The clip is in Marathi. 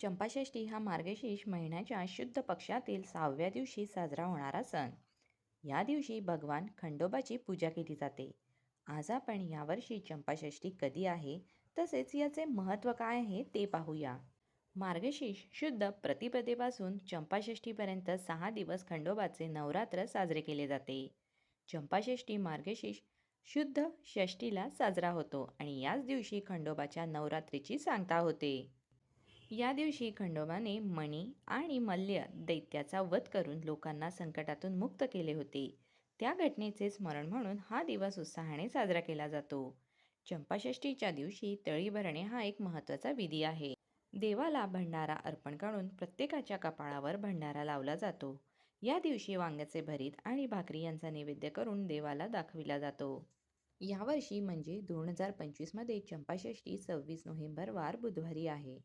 चंपाषष्ठी हा मार्गशीर्ष महिन्याच्या शुद्ध पक्षातील सहाव्या दिवशी साजरा होणारा सण. या दिवशी भगवान खंडोबाची पूजा केली जाते. आज आपण यावर्षी चंपाषष्ठी कधी आहे तसेच याचे महत्त्व काय आहे ते पाहूया. मार्गशीर्ष शुद्ध प्रतिपदेपासून चंपाषष्ठीपर्यंत सहा दिवस खंडोबाचे नवरात्र साजरे केले जाते. चंपाषष्ठी मार्गशीर्ष शुद्ध षष्टीला साजरा होतो आणि याच दिवशी खंडोबाच्या नवरात्रीची सांगता होते. या दिवशी खंडोबाने मणी आणि मल्ल्य दैत्याचा वध करून लोकांना संकटातून मुक्त केले होते. त्या घटनेचे स्मरण म्हणून हा दिवस उत्साहाने साजरा केला जातो. चंपाषष्ठीच्या दिवशी तळी भरणे हा एक महत्त्वाचा विधी आहे. देवाला भंडारा अर्पण करून प्रत्येकाच्या कपाळावर भंडारा लावला जातो. या दिवशी वांग्याचे भरीत आणि भाकरी यांचा नैवेद्य करून देवाला दाखविला जातो. यावर्षी म्हणजे दोन हजार पंचवीसमध्ये चंपाषष्ठी सव्वीस नोव्हेंबर वार बुधवारी आहे.